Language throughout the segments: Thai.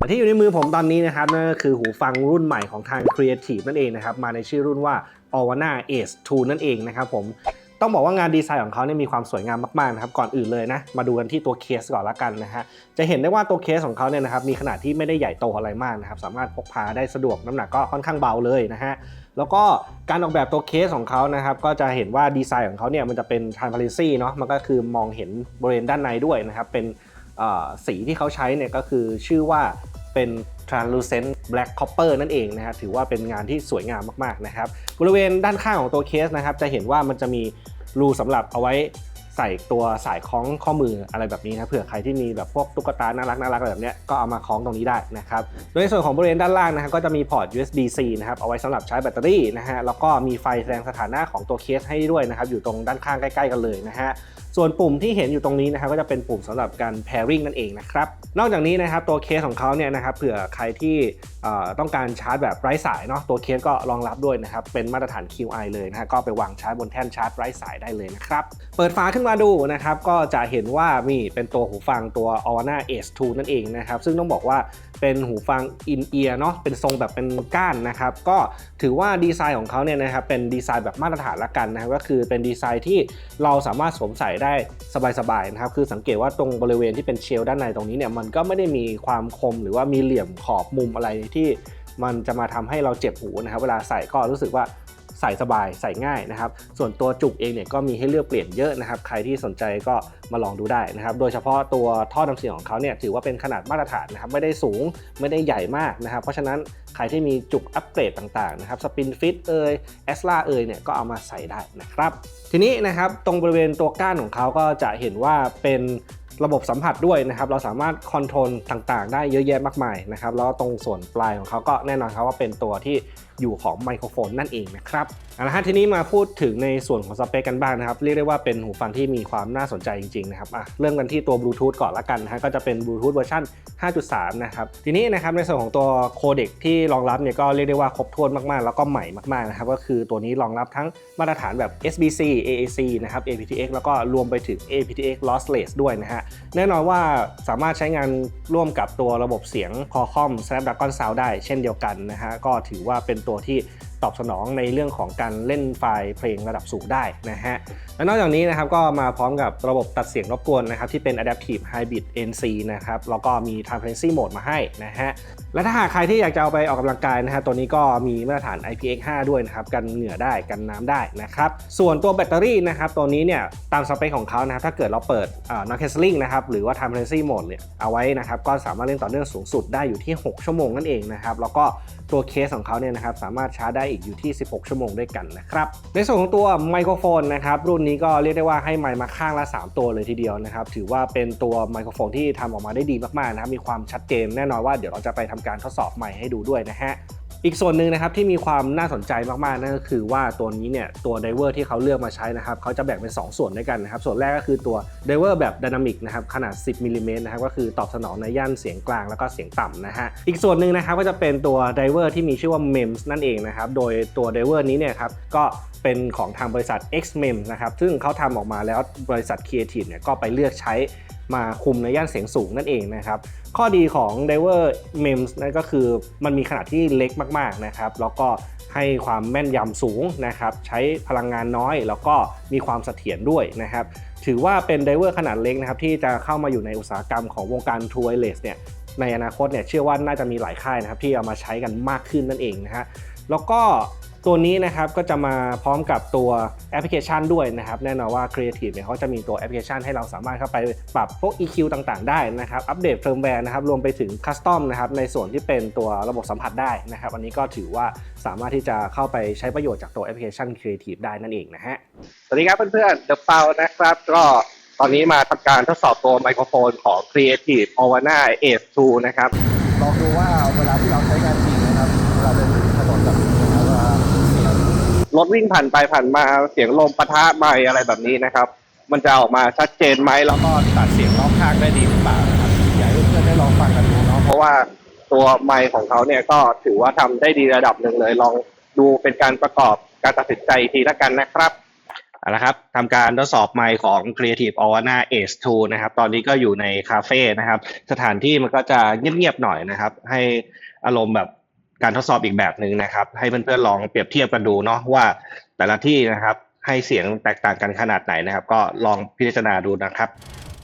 แต่ที่อยู่ในมือผมตอนนี้นะครับนั่นก็คือหูฟังรุ่นใหม่ของทาง Creative นั่นเองนะครับ มาในชื่อรุ่นว่า Avana Ace 2นั่นเองนะครับผมต้องบอกว่างานดีไซน์ของเขาเนี่ยมีความสวยงามมากๆนะครับก่อนอื่นเลยนะมาดูกันที่ตัวเคสก่อนละกันนะฮะจะเห็นได้ว่าตัวเคสของเขาเนี่ยนะครับมีขนาดที่ไม่ได้ใหญ่โตอะไรมากนะครับสามารถพกพาได้สะดวกน้ำหนักก็ค่อนข้างเบาเลยนะฮะแล้วก็การออกแบบตัวเคสของเขานะครับก็จะเห็นว่าดีไซน์ของเขาเนี่ยมันจะเป็น transparency เนาะมันก็คือมองเห็นบริเวณด้านในด้วยนะครับเป็นสีที่เขาใช้เนี่ยก็คือชื่อว่า เป็น translucent black copper นั่นเองนะฮะถือว่าเป็นงานที่สวยงามมากๆนะครับบริเวณด้านข้างของตัวเคสนะครับจะเห็นว่ามันจะมีรูสำหรับเอาไว้ใส่ตัวสายคล้องข้อมืออะไรแบบนี้นะเผื่อใครที่มีแบบพวกตุ๊กตาน่ารักน่ารักอะไรแบบเนี้ยก็เอามาคล้องตรงนี้ได้นะครับโดยในส่วนของบริเวณด้านล่างนะฮะก็จะมีพอร์ต USB-C นะครับเอาไว้สำหรับใช้แบตเตอรี่นะฮะแล้วก็มีไฟแสดงสถานะของตัวเคสให้ด้วยนะครับอยู่ตรงด้านข้างใกล้ ๆ กันเลยนะฮะส่วนปุ่มที่เห็นอยู่ตรงนี้นะครับก็จะเป็นปุ่มสำหรับการ pairing นั่นเองนะครับ นอกจากนี้นะครับตัวเคสของเขาเนี่ยนะครับเผื่อใครที่ต้องการชาร์จแบบไร้สายเนาะตัวเคสก็รองรับด้วยนะครับเป็นมาตรฐาน QI เลยนะฮะก็ไปวางชาร์จบนแท่นชาร์จไร้สายได้เลยนะครับ เปิดฝาขึ้นมาดูนะครับก็จะเห็นว่ามีเป็นตัวหูฟังตัว Avana Ace 2นั่นเองนะครับซึ่งต้องบอกว่าเป็นหูฟัง in ear เนาะเป็นทรงแบบเป็นก้านนะครับก็ถือว่าดีไซน์ของเขาเนี่ยนะครับเป็นดีไซน์แบบมาตรฐานละกันนะครับก็คือเป็นดีไซน์ที่เราสามารถสวมใส่ได้สบายๆนะครับคือสังเกตว่าตรงบริเวณที่เป็นเชลด้านในตรงนี้เนี่ยมันก็ไม่ได้มีความคมหรือว่ามีเหลี่ยมขอบมุมอะไรที่มันจะมาทำให้เราเจ็บหูนะครับเวลาใส่ก็รู้สึกว่า ใส่สบายใส่ง่ายนะครับ ส่วนตัวจุกเองเนี่ยก็มีให้เลือกเปลี่ยนเยอะนะครับ ใครที่สนใจก็มาลองดูได้นะครับ โดยเฉพาะตัวท่อนำเสียงของเขาเนี่ยถือว่าเป็นขนาดมาตรฐานนะครับ ไม่ได้สูงไม่ได้ใหญ่มากนะครับ เพราะฉะนั้นใครที่มีจุกอัปเกรดต่างๆนะครับสปินฟิตเอยแอสลาเอยเนี่ยก็เอามาใส่ได้นะครับ ทีนี้นะครับตรงบริเวณตัวก้านของเขาก็จะเห็นว่าเป็นระบบสัมผัสด้วยนะครับ เราสามารถคอนโทรลต่างๆ ได้เยอะแยะมากมายนะครับ แล้วตรงส่วนปลายของเขาก็แน่นอนครับว่าเป็นตัวที่ อยู่ของไมโครโฟนนั่นเองนะครับเอาละฮะทีนี้มาพูดถึงในส่วนของสเปคกันบ้างนะครับ เรียกได้ว่าเป็นหูฟังที่มีความน่าสนใจจริงๆนะครับอะเริ่มกันที่ตัวบลูทูธก่อนละกันนะฮะก็จะเป็นบลูทูธเวอร์ชัน5.3 นะครับ ทีนี้นะครับในส่วนของตัวโคเด็กที่รองรับเนี่ยก็เรียกได้ว่าครบถ้วนมากๆ แล้วก็ใหม่มากๆนะครับก็คือตัวนี้รองรับทั้งมาตรฐานแบบ SBC AAC นะครับ aptX แล้วก็รวมไปถึง aptX lossless ด้วยนะฮะแน่นอนว่าสามารถใช้งานร่วมกับตัวระบบเสียง Qualcomm Snapdragon Sound ได้เช่นเดียวกันนะฮะก็ถือว่าเป็นตัวที่ ตอบสนองในเรื่องของการเล่นไฟล์เพลงระดับสูงได้นะฮะและนอกจากนี้นะครับก็มาพร้อมกับระบบตัดเสียงรบกวนนะครับที่เป็น Adaptive Hybrid NC นะครับแล้วก็มี Transparency Mode มาให้นะฮะและถ้าหากใครที่อยากจะเอาไปออกกำลังกายนะฮะตัวนี้ก็มีมาตรฐาน IPX5 ด้วยนะครับกันเหงื่อได้กันน้ำได้นะครับส่วนตัวแบตเตอรี่นะครับตัวนี้เนี่ยตามสเปคของเขานะครับถ้าเกิดเราเปิดอ่า noise cancelling นะครับหรือว่า transparency mode เนี่ยเอาไว้นะครับก็สามารถเล่นต่อเนื่องสูงสุดได้อยู่ที่ 6 ชั่วโมงนั่นเองนะครับแล้วก็ตัวเคสของเขาเนี่ยนะครับสามารถชาร์จได้อีกอยู่ที่ 16 ชั่วโมงด้วยกันนะครับ ในส่วนของตัวไมโครโฟนนะครับ รุ่นนี้ก็เรียกได้ว่าให้ไมค์มาข้างละ 3 ตัวเลยทีเดียวนะครับ ถือว่าเป็นตัวไมโครโฟนที่ทำออกมาได้ดีมากๆนะครับมีความชัดเจนแน่นอนว่าเดี๋ยวเราจะไปทำการทดสอบใหม่ให้ดูด้วยนะฮะ อีกส่วนหนึ่งนะครับที่มีความน่าสนใจมากๆนั่นก็คือว่าตัวนี้เนี่ยตัวไดเวอร์ที่เขาเลือกมาใช้นะครับเขาจะแบ่งเป็น 2 ส่วนด้วยกันนะครับส่วนแรกก็คือตัวไดเวอร์แบบดินามิกนะครับขนาด 10มิลลิเมตรนะครับก็คือตอบสนองในย่านเสียงกลางแล้วก็เสียงต่ำนะฮะอีกส่วนหนึ่งนะครับก็จะเป็นตัวไดเวอร์ที่มีชื่อว่า MEMS นั่นเองนะครับโดยตัวไดเวอร์นี้เนี่ยครับก็เป็นของทางบริษัท XMEM นะครับซึ่งเขาทำออกมาแล้วบริษัท Creative เนี่ยก็ไปเลือกใช้ มาคุมในย่านเสียงสูงนั่นเองนะครับ ข้อดีของ Diver MEMS นั่นก็คือมันมีขนาดที่เล็กมากๆนะครับแล้วก็ให้ความแม่นยำสูงนะครับใช้พลังงานน้อย แล้วก็มีความเสถียรด้วยนะครับถือว่าเป็นไดเวอร์ขนาดเล็กนะครับที่จะเข้ามาอยู่ในอุตสาหกรรมของวงการ True Wireless เนี่ยในอนาคตเนี่ยเชื่อว่าน่าจะมีหลายค่ายนะครับที่เอามาใช้กันมากขึ้นนั่นเองนะฮะแล้วก็ ตัวนี้นะครับก็จะมาพร้อมกับตัวแอปพลิเคชันด้วยนะครับ แน่นอนว่า Creative เนี่ยเขาจะมีตัวแอปพลิเคชันให้เราสามารถเข้าไปปรับพวก EQ ต่างๆ ได้นะครับอัปเดตเฟิร์มแวร์นะครับรวมไปถึงคัสตอมนะครับในส่วนที่เป็นตัวระบบสัมผัสได้นะครับอันนี้ก็ถือว่าสามารถที่จะเข้าไปใช้ประโยชน์จากตัวแอปพลิเคชัน Creative ได้นั่นเองนะฮะสวัสดีครับเพื่อนๆ The p o w นะครับก็ตอนนี้มาทำการทดสอบตัวไมโครโฟนของ Creative Avana Ace 2นะครับลองดูว่าเวลาที่เราใช้งานจริงนะครับเวลาเดินถนนแบบนี้นะครับว่าเสียง รถวิ่งผ่านไปผ่านมาเสียงลมปะทะไมค์อะไรแบบนี้นะครับ มันจะออกมาชัดเจนไหมแล้วก็ตัดเสียงรอบข้างได้ดีหรือเปล่านะครับอยากให้เพื่อนได้ลองฟังกันดูเนาะเพราะว่าตัวไมค์ของเขาเนี่ยก็ถือว่าทำได้ดีระดับหนึ่งเลย ลองดูเป็นการประกอบการตัดสินใจทีละกันนะครับเอาละครับทำการทดสอบไมค์ของ Creative Awana Ace 2นะครับ ตอนนี้ก็อยู่ในคาเฟ่นะครับ สถานที่มันก็จะเงียบๆหน่อยนะครับ ให้อารมณ์แบบ การทดสอบอีกแบบหนึ่งนะครับ ให้เพื่อนๆลองเปรียบเทียบกันดูเนาะว่า แต่ละที่นะครับให้เสียงแตกต่างกันขนาดไหนนะครับ ก็ลองพิจารณาดูนะครับ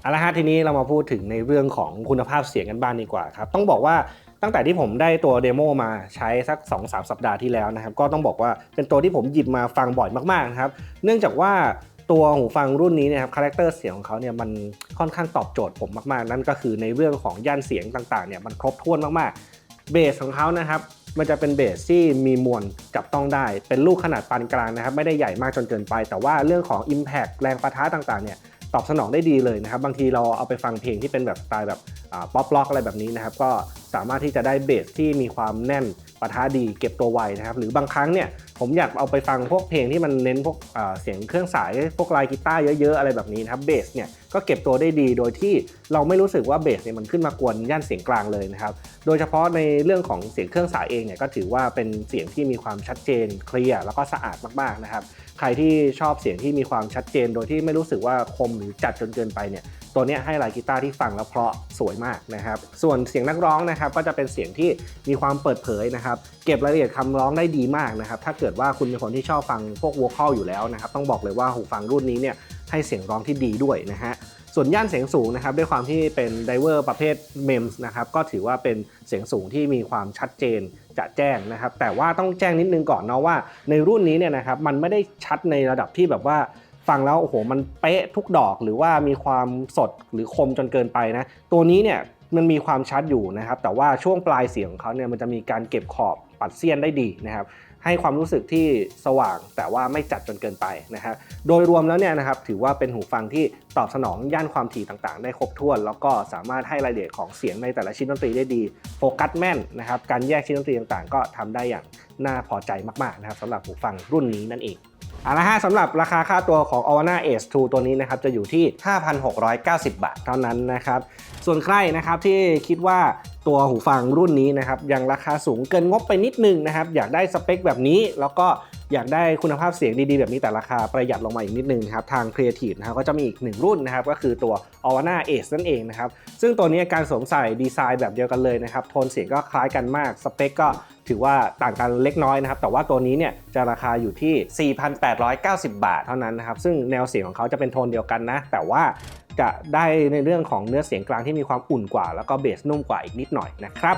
เอาละฮะทีนี้เรามาพูดถึงในเรื่องของคุณภาพเสียงกันบ้างดีกว่าครับต้องบอกว่าตั้งแต่ที่ผมได้ตัวเดโมมาใช้สัก 2-3 สัปดาห์ที่แล้วนะครับ ก็ต้องบอกว่าเป็นตัวที่ผมหยิบมาฟังบ่อยมากๆนะครับ เนื่องจากว่าตัวหูฟังรุ่นนี้นะครับคาแรคเตอร์เสียงของเขาเนี่ยมันค่อนข้างตอบโจทย์ผมมากๆ นั่นก็คือในเรื่องของย่านเสียงต่างๆเนี่ยมันครบถ้วนมากๆเบสของเขานะครับ มันจะเป็นเบสที่มีมวลจับต้องได้ เป็นลูกขนาดปานกลางนะครับ ไม่ได้ใหญ่มากจนเกินไป แต่ว่าเรื่องของ Impact แรงประทะต่างๆเนี่ยตอบสนองได้ดีเลยนะครับ บางทีเราเอาไปฟังเพลงที่เป็นแบบสไตล์แบบป๊อปล็อกอะไรแบบนี้นะครับ ก็สามารถที่จะได้เบสที่มีความแน่นปะทะดีเก็บตัวไวนะครับ หรือบางครั้งเนี่ยผมอยากเอาไปฟังพวกเพลงที่มันเน้นพวกเอ่อเสียงเครื่องสายพวกลายกีตาร์เยอะๆอะไรแบบนี้นะครับเบสเนี่ยก็เก็บตัวได้ดี โดยที่เราไม่รู้สึกว่าเบสเนี่ยมันขึ้นมากวนย่านเสียงกลางเลยนะครับ โดยเฉพาะในเรื่องของเสียงเครื่องสายเองเนี่ยก็ถือว่าเป็นเสียงที่มีความชัดเจนเคลียร์แล้วก็สะอาดมากๆนะครับ ใครที่ชอบเสียงที่มีความชัดเจน โดยที่ไม่รู้สึกว่าคมหรือจัดจนเกินไปเนี่ยตัวนี้ให้ลายกีตาร์ที่ฟังแล้วเพราะสวยมากนะครับ ส่วนเสียงนักร้องนะครับก็จะเป็นเสียงที่มีความเปิดเผยนะครับ เก็บรายละเอียดคำร้องได้ดีมากนะครับ ถ้าเกิดว่าคุณเป็นคนที่ชอบฟังพวกวอลคอลอยู่แล้วนะครับ ต้องบอกเลยว่าหูฟังรุ่นนี้เนี่ย ให้เสียงร้องที่ดีด้วยนะฮะส่วนย่านเสียงสูงนะครับด้วยความที่เป็นไดเวอร์ประเภท MEMS นะครับก็ถือว่าเป็นเสียงสูงที่มีความชัดเจนจะแจ้งนะครับ แต่ว่าต้องแจ้งนิดนึงก่อนเนาะว่าในรุ่นนี้เนี่ยนะครับมันไม่ได้ชัดในระดับที่แบบว่าฟังแล้วโอ้โหมันเป๊ะทุกดอกหรือว่ามีความสดหรือคมจนเกินไปนะตัวนี้เนี่ยมันมีความชัดอยู่นะครับ แต่ว่าช่วงปลายเสียงของเขาเนี่ยมันจะมีการเก็บขอบปัดเสี้ยนได้ดีนะครับ ให้ความรู้สึกที่สว่างแต่ว่าไม่จัดจนเกินไปนะครับโดยรวมแล้วเนี่ยนะครับถือว่าเป็นหูฟังที่ตอบสนองย่านความถี่ต่างๆ ได้ครบถ้วน แล้วก็สามารถให้รายละเอียดของเสียงในแต่ละชิ้นดนตรีได้ดี โฟกัสแม่นนะครับการแยกชิ้นดนตรีต่างๆ ก็ทำได้อย่างน่าพอใจมากๆนะครับสำหรับหูฟังรุ่นนี้นั่นเอง เอาละฮะสำหรับราคาค่าตัวของ Avana Ace 2ตัวนี้นะครับจะอยู่ที่ 5,690 บาทเท่านั้นนะครับ ส่วนใครนะครับที่คิดว่าตัวหูฟังรุ่นนี้นะครับยังราคาสูงเกินงบไปนิดนึงนะครับอยากได้สเปคแบบนี้ แล้วก็อยากได้คุณภาพเสียงดีๆ แบบนี้แต่ราคาประหยัดลงมาอีกนิดนึงครับทาง Creative นะครับก็จะมีอีกหนึ่งรุ่นนะครับก็คือตัว Avana Ace นั่นเองนะครับซึ่งตัวนี้การสวมใส่ดีไซน์แบบเดียวกันเลยนะครับโทนเสียงก็คล้ายกันมากสเปคก็ ถือว่าต่างกันเล็กน้อยนะครับ แต่ว่าตัวนี้เนี่ยจะราคาอยู่ที่ 4,890 บาทเท่านั้นนะครับ ซึ่งแนวเสียงของเขาจะเป็นโทนเดียวกันนะ แต่ว่าจะได้ในเรื่องของเนื้อเสียงกลางที่มีความอุ่นกว่า แล้วก็เบสนุ่มกว่าอีกนิดหน่อยนะครับ